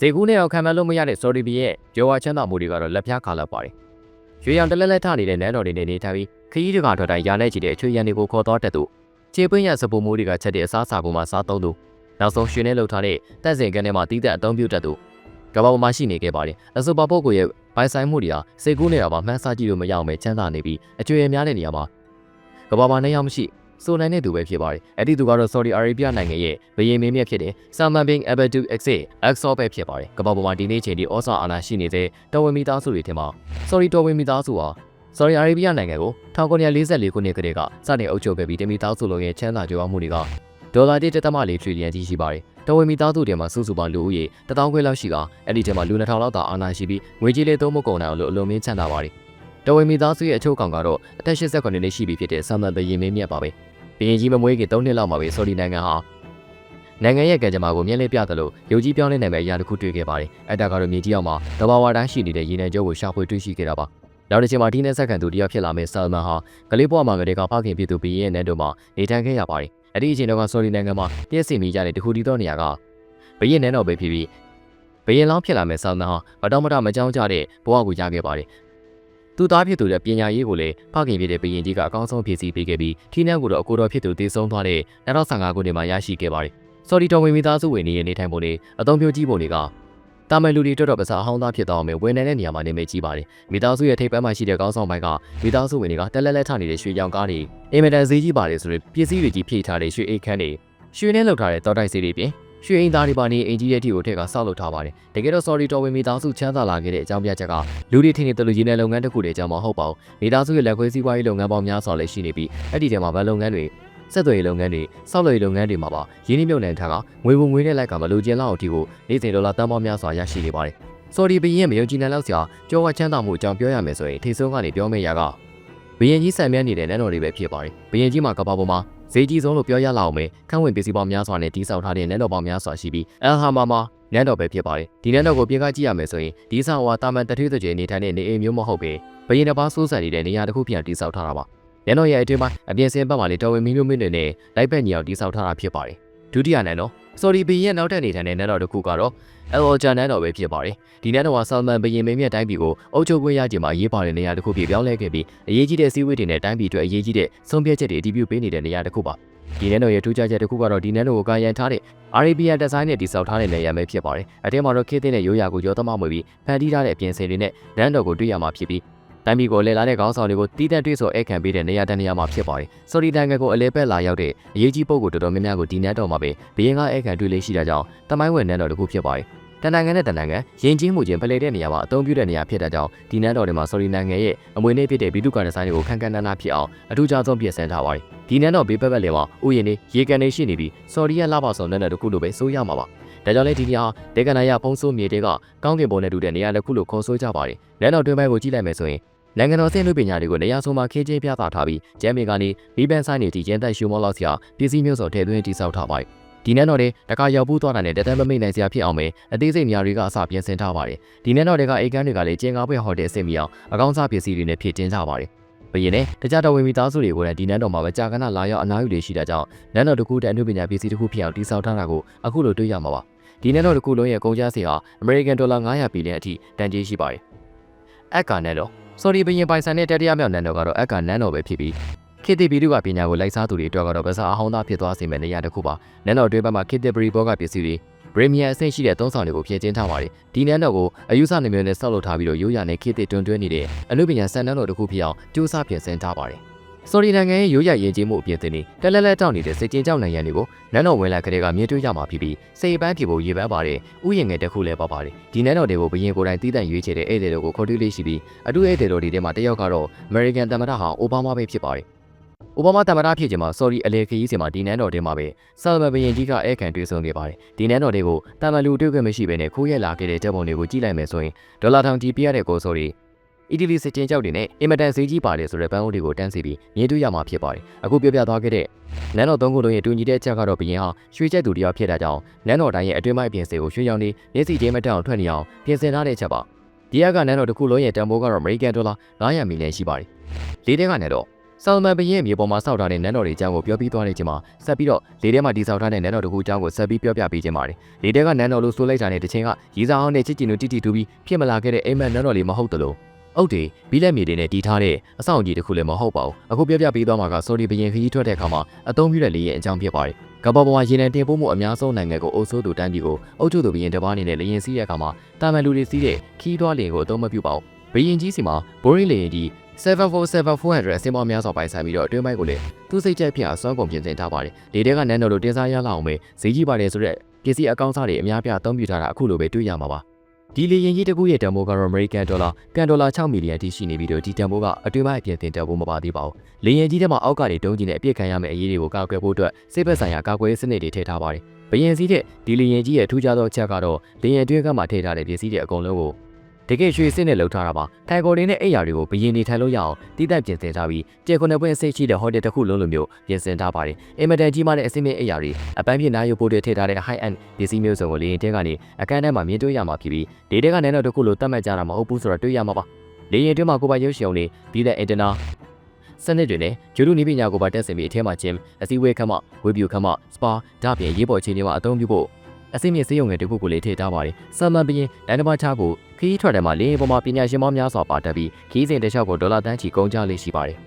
ဈေကူးနဲ့အောင်ခံမလို့မရတဲ့ sorry ဘီရဲ့ကြောဝါချမ်းသာမှုတွေကတော့လက်ပြားခါလက်ပါတယ်ရွှေရောင်တလက်လက်ထနေတဲ့နန်းတော်တွေနဲ့နေထိုင်ပြီးခရီးတကာထွက်တိုင်းရာနဲ့ချီတဲ့အချွေရန်တွေကိုခေါ်သွားတတ်သူခြေပွင့်ရစပူမိုးတွေကချက်တဲ့အစားအစာပေါ်မှာစားသုံးသူနောက်ဆုံးရွှေနဲ့လှုပ်ထားတဲ့တက်စင်ကန်ထဲမှာတီးသက်အသုံးပြုတတ်သူကမ္ဘာပေါ်မှာရှိနေခဲ့ပါတယ်အဆိုပါပုဂ္ဂိုလ်ရဲ့ပိုင်ဆိုင်မှုတွေဟာစေကူးနေတာမှာမှန်းဆကြည့်လို့မရအောင်ပဲချမ်းသာနေပြီးအကျွေးများတဲ့နေရာမှာကမ္ဘာမှာနေရာမရှိ ဆိုနိုင်တဲ့သူပဲဖြစ်ပါတယ်အဲ့ဒီသူကတော့ Saudi Arabia နိုင်ငံရဲ့ဘယင်မင်းမြတ်ဖြစ်တဲ့ Salman bin Abdul Aziz Al Saud ပဲဖြစ်ပါတယ်ကမ္ဘာပေါ်မှာဒီနေ့ချိန်ဒီဩဇာအာဏာရှိနေတဲ့တော်ဝင်မိသားစုတွေထင်မှာ Saudi တော်ဝင်မိသားစုဟာ Saudi Arabia နိုင်ငံကို1944ခုနှစ်ကတည်းကစတင်အုပ်ချုပ်ခဲ့ပြီးတမီသားစုလုံးရဲ့ချမ်းသာကြွယ်ဝမှုတွေကဒေါ်လာ1.4ထရီလီယံကြီးရှိပါတယ်တော်ဝင်မိသားစုတွေမှာစုစုပေါင်းလူဦးရေ1000ခွဲလောက်ရှိကအဲ့ဒီထဲမှာလူ2000လောက်သာအာဏာရှိပြီးငွေကြေးလေးသုံးမကုန်နိုင်အောင်လို့အလုံးမင်းချမ်းသာပါတယ် တော်ဝင်မိသားစုရဲ့အချို့ကောင်ကတော့အသက်89နှစ်ရှိပြီဖြစ်တဲ့ဆမ်မန်ဘယင်မင်းမြတ်ပါပဲဘယင်ကြီးမမွေးခင်3နှစ်လောက်မှာပဲဆော်ဒီနိုင်ငံဟာနိုင်ငံရဲ့ကံကြမ္မာကိုမြင်လဲပြသလိုရုပ်ကြီးပြောင်းလဲနိုင်မဲ့အရာတစ်ခုတွေ့ခဲ့ပါတယ်အဲ့ဒါကတော့မြေကြီးအောင်မှာတဘာဝတိုင်းရှိနေတဲ့ရေနံကျိုးကိုရှာဖွေတွေ့ရှိခဲ့တာပါနောက်တစ်ချိန်မှာဒီနေ့ဆက်ခံသူတယောက်ဖြစ်လာမဲ့ဆာလမန်ဟာကလေးဘွားမှာကလေးကဖခင်ဖြစ်သူဘီရဲ့နန်းတို့မှာနေထိုင်ခဲ့ရပါတယ်။အဲ့ဒီအချိန်တော့ဆော်ဒီနိုင်ငံမှာတည့်စီမိကြတဲ့တခုတီတော့နေရာကဘီရဲ့နန်းတော်ပဲဖြစ်ပြီးဘီရင်လောင်းဖြစ်လာမဲ့ဆာလမန်ဟာမတော်မတော်မကြောက်ကြတဲ့ဘဝကိုရခဲ့ပါတယ်။ သူသားဖြစ်သူတဲ့ပညာရေးကိုလည်းဖခင်ဖြစ်တဲ့ဘီရင်ကြီးကအကောင်းဆုံးဖြည့်ဆည်းပေးခဲ့ပြီးထီနန်းကိုတော့အကိုတော်ဖြစ်သူတည်ဆုံးသွားတဲ့2015ခုနှစ်မှာရရှိခဲ့ပါတယ်။ဆော်ဒီတော်ဝင်မိသားစုဝင်တွေရဲ့နေထိုင်ပုံတွေအသုံးပြုကြီးပုံတွေကတာမန်လူတွေတော်တော်ပစားအဟောင်းသားဖြစ်သွားအောင်ပဲဝန်နေတဲ့နေရာမှာနေမဲ့ကြီးပါတယ်မိသားစုရဲ့ထိပ်ပန်းမှာရှိတဲ့ကောင်းဆောင်ပိုင်းကမိသားစုဝင်တွေကတက်လက်လက်ထနေတဲ့ရွှေရောင်ကားတွေအင်မတန်ဈေးကြီးပါတယ်ဆိုရင်ပစ္စည်းတွေကြီးဖြည့်ထားတဲ့ရွှေအိတ်ခမ်းတွေရွှေနဲ့လောက်ထားတဲ့တောတိုက်စီတွေပြင် ရွှေအင်သားတွေပါနေအင်ကြီးရဲ့အထီကိုထက်ကဆောက်လုပ်ထားပါတယ်တကယ်တော့ sorry တော်ဝင်မိသားစုချမ်းသာလာခဲ့တဲ့အကြောင်းပြချက်ကလူတွေထင်နေတဲ့လူကြီးတဲ့လုပ်ငန်းတစ်ခုတည်းကြောင့်မဟုတ်ပါဘူးမိသားစုရဲ့လက်ခွဲစည်းပွားရေးလုပ်ငန်းပေါင်းများစွာလည်းရှိနေပြီးအဲ့ဒီထဲမှာဗန်လုပ်ငန်းတွေဆက်သွယ်ရေးလုပ်ငန်းတွေစောက်လုပ်ရေးလုပ်ငန်းတွေမှာပါရင်းနှီးမြှုပ်နှံထားကငွေပုံငွေနဲ့လိုက်ကမလူကျင်းလောက်အထိကိုနေ့စဉ်ဒေါ်လာတန်ပေါင်းများစွာရရှိနေပါတယ်။။ဆော်ဒီဘီရင်မယုံကြည်နိုင်လောက်စရာကြောဝချမ်းသာမှုအကြောင်းပြောရမယ်ဆိုရင်ထိဆုံးကနေပြောမယ့်ရာကဘီရင်ကြီးဆံမြန်းနေတဲ့နန်းတော်တွေပဲဖြစ်ပါတယ်။ဘီရင်ကြီးမှာကဘာပေါ်မှာ ဈေးကြီးဆုံးလို့ပြောရလောက်အောင်ပဲခန့်ဝင်ပစ္စည်းပေါင်းများစွာနဲ့တီးဆောက်ထားတဲ့နန်းတော်ပေါင်းများစွာရှိပြီးအယ်ဟာမာမှာနန်းတော်ပဲဖြစ်ပါတယ်။ဒီနန်းတော်ကိုပြင်ကကြည့်ရမယ်ဆိုရင်ဒီဆောင်ဝါတာမန်တထွေးသွေးနေထိုင်တဲ့နေအိမ်မျိုးမဟုတ်ပဲဘီရင်တစ်ပါးစိုးစံနေတဲ့နေရာတစ်ခုပြန်တီးဆောက်ထားတာပါ။နန်းတော်ရဲ့အတွင်းမှာအပြင်စင်ဘက်မှာလေတော်ဝင်မင်းမျိုးမင်းတွေနဲ့လိုက်ဘက်ညီအောင်တီးဆောက်ထားတာဖြစ်ပါတယ်။ဒုတိယနန်းတော် ဆော်ဒီဘီရင်နောက်ထပ်နေထိုင်တဲ့နန်းတော်တစ်ခုကတော့အယ်အော်ဂျာနန်းတော်ပဲဖြစ်ပါတယ်။ဒီနန်းတော်ကဆာလမန်ဘရင်မင်းမြတ်တိုင်းပြည်ကိုအုပ်ချုပ်ခွင့်ရခြင်းမှာရေးပါတဲ့နေရာတစ်ခုဖြစ်ပြောင်းလဲခဲ့ပြီးအရေးကြီးတဲ့စည်းဝေးတွေနဲ့တိုင်းပြည်အတွက်အရေးကြီးတဲ့ဆုံးဖြတ်ချက်တွေအတည်ပြုပေးနေတဲ့နေရာတစ်ခုပါ။ဒီနန်းတော်ရဲ့ထူးခြားချက်တစ်ခုကတော့ဒီနန်းတော်ကိုကာယံထားတဲ့ Arabian design နဲ့တည်ဆောက်ထားတဲ့နေရာပဲဖြစ်ပါတယ်။အထဲမှာတော့ခေတ်သစ်နဲ့ရိုးရာကိုရောသမမွေပြီးဖန်တီးထားတဲ့အပြင်ဆင်တွေနဲ့နန်းတော်ကိုတွေ့ရမှာဖြစ်ပြီး တိုင်းပြည်ကိုလဲလာတဲ့ခေါင်းဆောင်တွေကိုတီးတန့်တွေ့ဆိုအခန့်ပေးတဲ့နေရာတနေရာမှာဖြစ်ပါတယ်။ဆော်ဒီနိုင်ငံကိုအလဲပက်လာရောက်တဲ့အရေးကြီးပုဂ္ဂိုလ်တော်တော်များများကိုဒီနန်းတော်မှာပဲဘီရင်ကအခန့်တွေ့လေးရှိတာကြောင့်တမိုင်းဝင်နန်းတော်တစ်ခုဖြစ်ပါတယ်။တန်နိုင်ငံနဲ့တန်နိုင်ငံယဉ်ကျေးမှုချင်းဖလှယ်တဲ့နေရာမှာအသုံးပြုတဲ့နေရာဖြစ်တဲ့ကြောင့်ဒီနန်းတော်တွေမှာဆော်ဒီနိုင်ငံရဲ့အမွေနေ့ဖြစ်တဲ့ဘီတုကန်ဒီဇိုင်းတွေကိုခန်းခန်းနားနားဖြစ်အောင်အထူးခြားဆုံးပြင်ဆင်ထားပါတယ်။ဒီနန်းတော်ဘေးဘက်ဘက်လည်းမှာဥယျာဉ်တွေရေကန်တွေရှိနေပြီးဆော်ဒီရဲ့လှပဆောင်နန်းတော်တစ်ခုလိုပဲဆိုးရမှာပါ။ဒါကြောင့်လည်းဒီနေရာဒေကနာယဖုံးဆိုးမြေတွေကကောင်းကင်ဘုံနဲ့တူတဲ့နေရာတစ်ခုလိုခေါ်ဆိုးကြပါတယ်။နန်းတော်တွင်းပိုင်းကိုကြည့်လိုက်မယ်ဆိုရင် နိုင်ငံတော်စင်လူပညာတွေကိုနေရာဆုံးမှာခေချင်းပြသထားပြီးကျမ်းမြေကနေဘီဘန်ဆိုင်နေတီကျန်းသက်ရှူမောလောက်စရာပစ္စည်းမျိုးစုံထည့်သွင်းတည်ဆောက်ထားပါတယ်။ဒီနန်းတော်တွေတခါရောက်ဘူးသွားတာနဲ့တတမ်းမမိတ်နိုင်စရာဖြစ်အောင်ပဲအသေးစိတ်များတွေကအစပြင်ဆင်ထားပါတယ်။ဒီနန်းတော်တွေကအိတ်ကန်းတွေကလည်းကျင်ကားပွဲဟိုတယ်အဆင့်မီအောင်အကောင်းစားပစ္စည်းတွေနဲ့ဖြည့်တင်းကြပါတယ်။ဘယင်းနဲ့တခြားတော်ဝင်မိသားစုတွေကိုလည်းဒီနန်းတော်မှာပဲကြာကနာလာရောက်အနားယူနေရှိတာကြောင့်နန်းတော်တစ်ခုတည်းအမှုပညာပစ္စည်းတစ်ခုဖြစ်အောင်တည်ဆောက်ထားတာကိုအခုလိုတွေ့ရမှာပါ။ဒီနန်းတော်တစ်ခုလုံးရဲ့ကုန်ကျစရိတ်ဟာ American Dollar 900ဘီလီယံအထိတန်ကြေးရှိပါတယ်။အက်ကာနန်းတော် ဆော်ဒီဘရင်ပိုင်ဆိုင်တဲ့တတိယမြောက်နန်းတော်ကတော့အက်ကနန်းတော်ပဲဖြစ်ပြီးခေတ်သစ်ဗီဒီယိုကပညာကိုလိုက်စားသူတွေအတွက်ကတော့ဗစားအဟောင်းသားဖြစ်သွားစေမယ့်နေရာတစ်ခုပါနန်းတော်တွဲဘက်မှာခေတ်သစ်ပရီဘောကပစ္စည်းတွေပရီမီယာအဆင့်ရှိတဲ့သုံးဆောင်တွေကိုဖြည့်ကျင်းထားပါတယ်ဒီနန်းတော်ကိုအယူဆနှမျိုးနဲ့ဆောက်လုပ်ထားပြီးတော့ရိုးရာနဲ့ခေတ်သစ်တွင်တွဲနေတဲ့အမှုပညာစံနန်းတော်တစ်ခုဖြစ်အောင်ကြိုးစားပြင်ဆင်ထားပါတယ် ဆော်ဒီနိုင်ငံရဲ့ရိုးရရင်ကျေးမှုအပြင်သင်းတက်လက်လက်တောက်နေတဲ့စစ်ကျင်းကြောက်နိုင်ငံတွေကိုနန်းတော်ဝင်လာကလေးကမြင်တွေ့ရမှာဖြစ်ပြီးစိတ်ပန်းပြေဖို့ရေပန်းပါတယ်ဥယျာဉ်ငယ်တစ်ခုလည်းပါပါတယ်ဒီနန်းတော်တွေကိုဘရင်ကိုယ်တိုင်တီးတန့်ရွေးချယ်တဲ့ဧည့်သည်တို့ကိုခေါ်တွေ့လေးရှိပြီးအထူးဧည့်သည်တို့တွေထဲမှာတစ်ယောက်ကတော့ American သမ္မတဟောင်းအိုဘားမားပဲဖြစ်ပါတယ်အိုဘားမားသမ္မတဖြစ်ခြင်းမှာ sorry အလေခရီးစဉ်မှာဒီနန်းတော်ထဲမှာပဲဆာလမန်ဘရင်ကြီးကဧကန်တွေ့ဆုံခဲ့ပါတယ်ဒီနန်းတော်တွေကိုတာမန်လူတွေ့ခွင့်မရှိဘဲနဲ့ခိုးရဲလာခဲ့တဲ့တပ်ပုံတွေကိုကြည့်လိုက်မယ်ဆိုရင်ဒေါ်လာထောင်ကြီးပြရတဲ့ကို sorry အီ တလီစစ်တင်ကြောက်တွေနဲ့အင်မတန်ဈေးကြီးပါတယ်ဆိုတဲ့ပန်းအိုးတွေကိုတန်းစီပြီးမြင်တွေ့ရမှာဖြစ်ပါတယ်။အခုပြောပြသွားခဲ့တဲ့နန်းတော်သုံးခုလုံးရဲ့တူညီတဲ့အချက်ကတော့ဘရင်ဟာရွှေချက်သူတယောက်ဖြစ်တာကြောင့်နန်းတော်တိုင်းရဲ့အတွင်းပိုင်းပြင်စင်ကိုရွှေရောင်နေမျက်စိချင်းမတက်အောင်ထွက်နေအောင်ပြင်ဆင်ထားတဲ့အချက်ပါ။ဒီရကနန်းတော်တစ်ခုလုံးရဲ့တန်ဖိုးကတော့အမေရိကန်ဒေါ်လာ900မီလီယံရှိပါတယ်။လေးတဲကနဲ့တော့ဆောင်းမန်ဘရင်မြေပေါ်မှာစောက်ထားတဲ့နန်းတော်တွေအကြောင်းကိုပြောပြသွားတဲ့ချိန်မှာဆက်ပြီးတော့လေထဲမှာတည်ဆောက်ထားတဲ့နန်းတော်တစ်ခုအကြောင်းကိုဆက်ပြီးပြောပြပေးခြင်းပါတယ်။လေထဲကနန်းတော်လို့ဆိုလိုက်တာနဲ့တစ်ချိန်ကရီစာဟောင်းနဲ့ချစ်ချင်တို့တိတိတူပြီးဖြစ်မလာခဲ့တဲ့အိမ်မက်နန်းတော်လေးမဟုတ်တလို့ အုတ်တွေဘီလက်မြေတွေနဲ့တီးထားတဲ့အဆောင်ကြီးတစ်ခုလည်းမဟုတ်ပါဘူး။အခုပြောပြပေးသွားမှာကဆိုဒီဘရင်ခရီးထွက်တဲ့အခါမှာအသုံးပြုတဲ့လေရင်အကြောင်းဖြစ်ပါတယ်။ကမ္ဘာပေါ်မှာရေနံတင်ပို့မှုအများဆုံးနိုင်ငံကိုအုပ်စိုးသူတန်းပြည်ကိုအုပ်ချုပ်သူဘရင်တစ်ပါးအနေနဲ့လေရင်စီးတဲ့အခါမှာတာမန်လူတွေစီးတဲ့ခီးသွွားလေကိုအသုံးမပြုပါဘူး။ဘရင်ကြီးစီမှာဘိုးရင်းလေရင်ကြီး747-400အစင်မောများစွာပိုင်ဆိုင်ပြီးတော့အတွင်းပိုင်းကိုလည်းသူ့စိတ်ကြက်ဖြစ်အောင်စွမ်းကုန်ပြင်ဆင်ထားပါတယ်။လေတဲကနန်းတော်လိုတင်စားရလောက်အောင်ပဲဈေးကြီးပါတယ်ဆိုတော့ပစ္စည်းအကောင်းစားတွေအများပြအသုံးပြုထားတာအခုလိုပဲတွေ့ရမှာပါ။ ဒီလေရင်ကြီးတစ်ခုရဲ့တန်ဖိုးကတော့ American Dollar ကန်ဒေါ်လာ6မီလီယံထိရှိနေပြီးတော့ဒီတန်ဖိုးကအတွင်းပိုင်းအပြင်တင်တန်ဖိုးမပါသေးပါဘူး။လေရင်ကြီးထဲမှာအောက်ကနေတုံးကြီးနဲ့အပြစ်ခံရမယ့်အရေးတွေကိုကာကွယ်ဖို့အတွက်စိတ်ဘက်ဆိုင်ရာကာကွယ်ရေးစနစ်တွေထည့်ထားပါတယ်။ဘရင်စီးတဲ့ဒီလေရင်ကြီးရဲ့ထူးခြားသောအချက်ကတော့လေရင်တွင်းကမှထည့်ထားတဲ့ပစ္စည်းတွေအကုန်လုံးကို တကယ်ရွှေစစ်နဲ့လှုပ်ထားတာပါထိုင်ကိုတွေနဲ့အိမ်ယာတွေကိုဘရင်နေထိုင်လို့ရအောင်တိတက်ပြင်ဆင်ထားပြီးကျေခုနှစ်ပွင့်စိတ်ရှိတဲ့ဟိုတယ်တစ်ခုလုံးလိုမျိုးပြင်ဆင်ထားပါတယ်အင်မတန်ကြီးမားတဲ့အစင်းမြင့်အိမ်ယာတွေအပန်းပြင်းနားယူပို့တွေထည့်ထားတဲ့ high end ပစ္စည်းမျိုးစုံကိုလေရင်တဲကနေအခန်းထဲမှာမြင်တွေ့ရမှာဖြစ်ပြီးလေတဲကနန်းတော်တစ်ခုလိုတတ်မှတ်ကြတာမဟုတ်ဘူးဆိုတော့တွေ့ရမှာပါလေရင်တွင်းမှာကိုပိုင်ရုပ်ရှင်လေးဒီလက်အင်တနာစနစ်တွေနဲ့ဂျူလူနီးပညာကိုပါတက်ဆင်ပြီးအထဲမှာဂျင်အစည်းအဝေးခန်းမဝေဗျူခန်းမစပါဒါပြင်ရေးပေါ်ချင်းတွေမှာအသုံးပြုဖို့ အစိမ့်မြင့်စေးရုံငယ်တစ်ခုကိုလေးထည့်ထားပါတယ်။ဆမ်မန်ဘရင်ဒန်နဘာချာကိုခီးထွက်တယ်မှာလေရင်ပေါ်မှာပညာရှင်ပေါင်းများစွာပါတက်ပြီးခီးစဉ်တစ်လျှောက်ကိုဒေါ်လာတန်းချီကုန်ကြလေးရှိပါတယ်